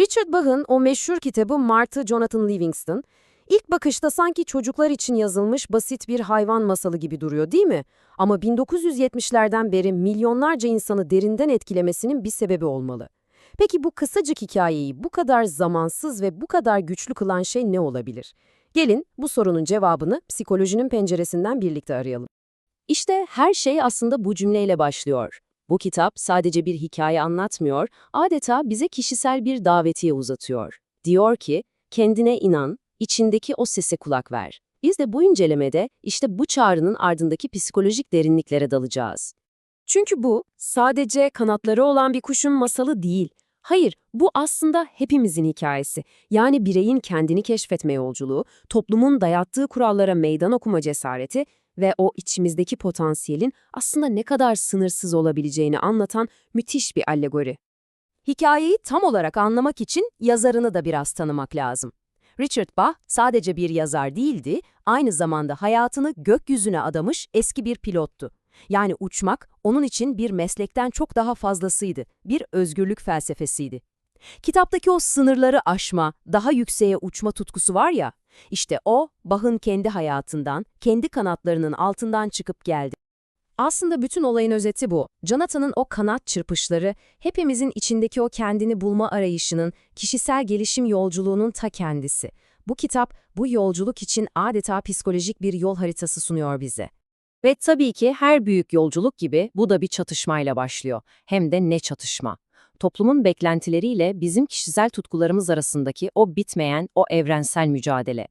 Richard Bach'ın o meşhur kitabı Martı Jonathan Livingston, ilk bakışta sanki çocuklar için yazılmış basit bir hayvan masalı gibi duruyor değil mi? Ama 1970'lerden beri milyonlarca insanı derinden etkilemesinin bir sebebi olmalı. Peki bu kısacık hikayeyi bu kadar zamansız ve bu kadar güçlü kılan şey ne olabilir? Gelin bu sorunun cevabını psikolojinin penceresinden birlikte arayalım. İşte her şey aslında bu cümleyle başlıyor. Bu kitap sadece bir hikaye anlatmıyor, adeta bize kişisel bir davetiye uzatıyor. Diyor ki, kendine inan, içindeki o sese kulak ver. Biz de bu incelemede işte bu çağrının ardındaki psikolojik derinliklere dalacağız. Çünkü bu sadece kanatları olan bir kuşun masalı değil. Hayır, bu aslında hepimizin hikayesi. Yani bireyin kendini keşfetme yolculuğu, toplumun dayattığı kurallara meydan okuma cesareti ve o içimizdeki potansiyelin aslında ne kadar sınırsız olabileceğini anlatan müthiş bir allegori. Hikayeyi tam olarak anlamak için yazarını da biraz tanımak lazım. Richard Bach sadece bir yazar değildi, aynı zamanda hayatını gökyüzüne adamış eski bir pilottu. Yani uçmak onun için bir meslekten çok daha fazlasıydı, bir özgürlük felsefesiydi. Kitaptaki o sınırları aşma, daha yükseğe uçma tutkusu var ya, işte o, Bach'ın kendi hayatından, kendi kanatlarının altından çıkıp geldi. Aslında bütün olayın özeti bu. Jonathan'ın o kanat çırpışları, hepimizin içindeki o kendini bulma arayışının, kişisel gelişim yolculuğunun ta kendisi. Bu kitap, bu yolculuk için adeta psikolojik bir yol haritası sunuyor bize. Ve tabii ki her büyük yolculuk gibi bu da bir çatışmayla başlıyor. Hem de ne çatışma. Toplumun beklentileriyle bizim kişisel tutkularımız arasındaki o bitmeyen, o evrensel mücadele.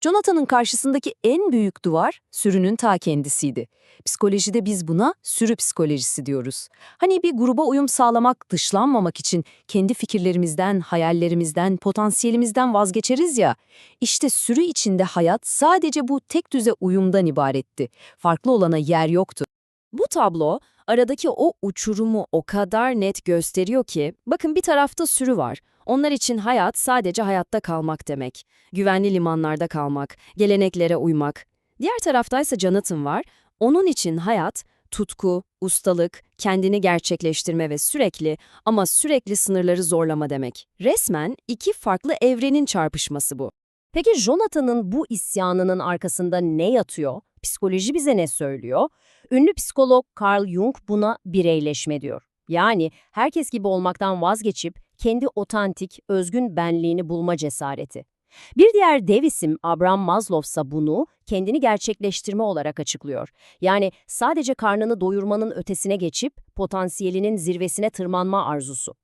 Jonathan'ın karşısındaki en büyük duvar sürünün ta kendisiydi. Psikolojide biz buna sürü psikolojisi diyoruz. Hani bir gruba uyum sağlamak, dışlanmamak için kendi fikirlerimizden, hayallerimizden, potansiyelimizden vazgeçeriz ya. İşte sürü içinde hayat sadece bu tek düze uyumdan ibaretti. Farklı olana yer yoktu. Bu tablo aradaki o uçurumu o kadar net gösteriyor ki, bakın bir tarafta sürü var. Onlar için hayat sadece hayatta kalmak demek. Güvenli limanlarda kalmak, geleneklere uymak. Diğer taraftaysa Jonathan var. Onun için hayat, tutku, ustalık, kendini gerçekleştirme ve sürekli ama sürekli sınırları zorlama demek. Resmen iki farklı evrenin çarpışması bu. Peki Jonathan'ın bu isyanının arkasında ne yatıyor? Psikoloji bize ne söylüyor? Ünlü psikolog Carl Jung buna bireyleşme diyor. Yani herkes gibi olmaktan vazgeçip kendi otantik, özgün benliğini bulma cesareti. Bir diğer dev isim Abraham Maslow ise bunu kendini gerçekleştirme olarak açıklıyor. Yani sadece karnını doyurmanın ötesine geçip potansiyelinin zirvesine tırmanma arzusu.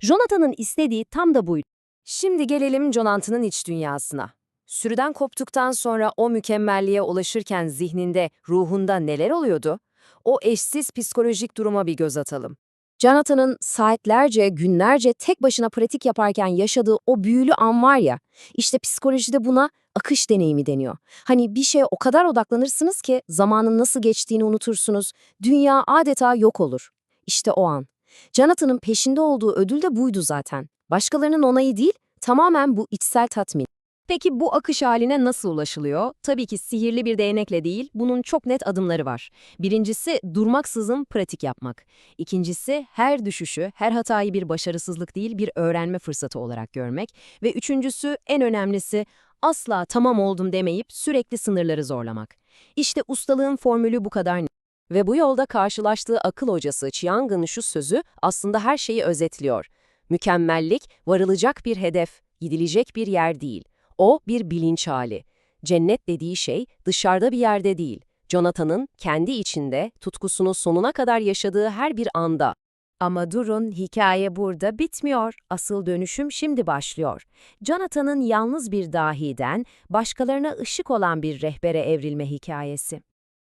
Jonathan'ın istediği tam da buydu. Şimdi gelelim Jonathan'ın iç dünyasına. Sürüden koptuktan sonra o mükemmelliğe ulaşırken zihninde, ruhunda neler oluyordu? O eşsiz psikolojik duruma bir göz atalım. Jonathan'ın saatlerce, günlerce tek başına pratik yaparken yaşadığı o büyülü an var ya, işte psikolojide buna akış deneyimi deniyor. Hani bir şeye o kadar odaklanırsınız ki zamanın nasıl geçtiğini unutursunuz, dünya adeta yok olur. İşte o an. Jonathan'ın peşinde olduğu ödül de buydu zaten. Başkalarının onayı değil, tamamen bu içsel tatmin. Peki bu akış haline nasıl ulaşılıyor? Tabii ki sihirli bir değnekle değil, bunun çok net adımları var. Birincisi durmaksızın pratik yapmak. İkincisi her düşüşü, her hatayı bir başarısızlık değil bir öğrenme fırsatı olarak görmek. Ve üçüncüsü en önemlisi asla tamam oldum demeyip sürekli sınırları zorlamak. İşte ustalığın formülü bu kadar. Ve bu yolda karşılaştığı akıl hocası Chiang'ın şu sözü aslında her şeyi özetliyor. Mükemmellik varılacak bir hedef, gidilecek bir yer değil. O bir bilinç hali. Cennet dediği şey dışarıda bir yerde değil. Jonathan'ın kendi içinde tutkusunu sonuna kadar yaşadığı her bir anda. Ama durun, hikaye burada bitmiyor. Asıl dönüşüm şimdi başlıyor. Jonathan'ın yalnız bir dahiden, başkalarına ışık olan bir rehbere evrilme hikayesi.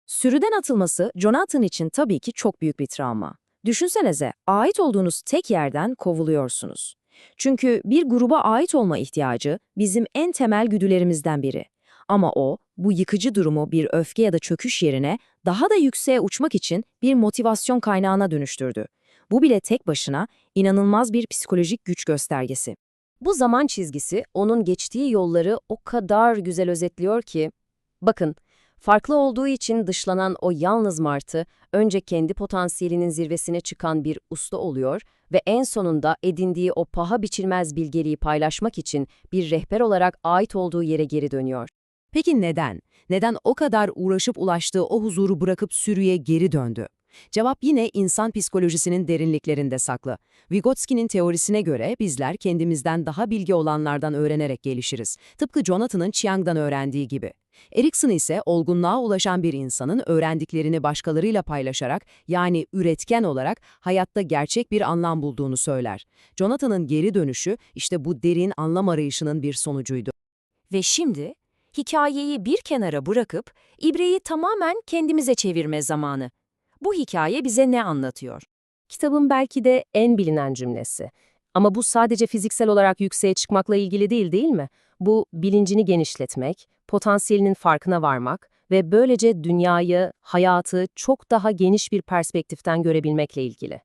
Sürüden atılması Jonathan için tabii ki çok büyük bir travma. Düşünsenize, ait olduğunuz tek yerden kovuluyorsunuz. Çünkü bir gruba ait olma ihtiyacı bizim en temel güdülerimizden biri. Ama o, bu yıkıcı durumu bir öfke ya da çöküş yerine daha da yükseğe uçmak için bir motivasyon kaynağına dönüştürdü. Bu bile tek başına inanılmaz bir psikolojik güç göstergesi. Bu zaman çizgisi onun geçtiği yolları o kadar güzel özetliyor ki, bakın, Farklı olduğu için dışlanan o yalnız martı, önce kendi potansiyelinin zirvesine çıkan bir usta oluyor ve en sonunda edindiği o paha biçilmez bilgeliği paylaşmak için bir rehber olarak ait olduğu yere geri dönüyor. Peki neden? Neden o kadar uğraşıp ulaştığı o huzuru bırakıp sürüye geri döndü? Cevap yine insan psikolojisinin derinliklerinde saklı. Vygotsky'nin teorisine göre bizler kendimizden daha bilgi olanlardan öğrenerek gelişiriz. Tıpkı Jonathan'ın Chiang'dan öğrendiği gibi. Erikson ise olgunluğa ulaşan bir insanın öğrendiklerini başkalarıyla paylaşarak yani üretken olarak hayatta gerçek bir anlam bulduğunu söyler. Jonathan'ın geri dönüşü işte bu derin anlam arayışının bir sonucuydu. Ve şimdi hikayeyi bir kenara bırakıp ibreyi tamamen kendimize çevirme zamanı. Bu hikaye bize ne anlatıyor? Kitabın belki de en bilinen cümlesi. Ama bu sadece fiziksel olarak yükseğe çıkmakla ilgili değil değil mi? Bu bilincini genişletmek, potansiyelinin farkına varmak ve böylece dünyayı, hayatı çok daha geniş bir perspektiften görebilmekle ilgili.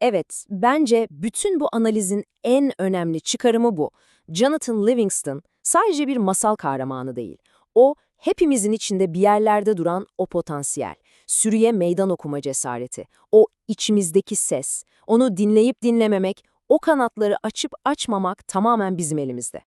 Evet, bence bütün bu analizin en önemli çıkarımı bu. Jonathan Livingston sadece bir masal kahramanı değil. O, hepimizin içinde bir yerlerde duran o potansiyel, sürüye meydan okuma cesareti, o içimizdeki ses, onu dinleyip dinlememek, o kanatları açıp açmamak tamamen bizim elimizde.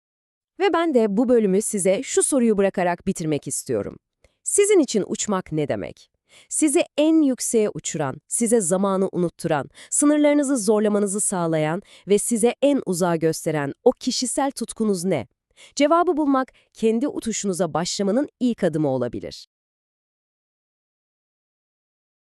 Ve ben de bu bölümü size şu soruyu bırakarak bitirmek istiyorum. Sizin için uçmak ne demek? Sizi en yükseğe uçuran, size zamanı unutturan, sınırlarınızı zorlamanızı sağlayan ve size en uzağa gösteren o kişisel tutkunuz ne? Cevabı bulmak kendi uçuşunuza başlamanın ilk adımı olabilir.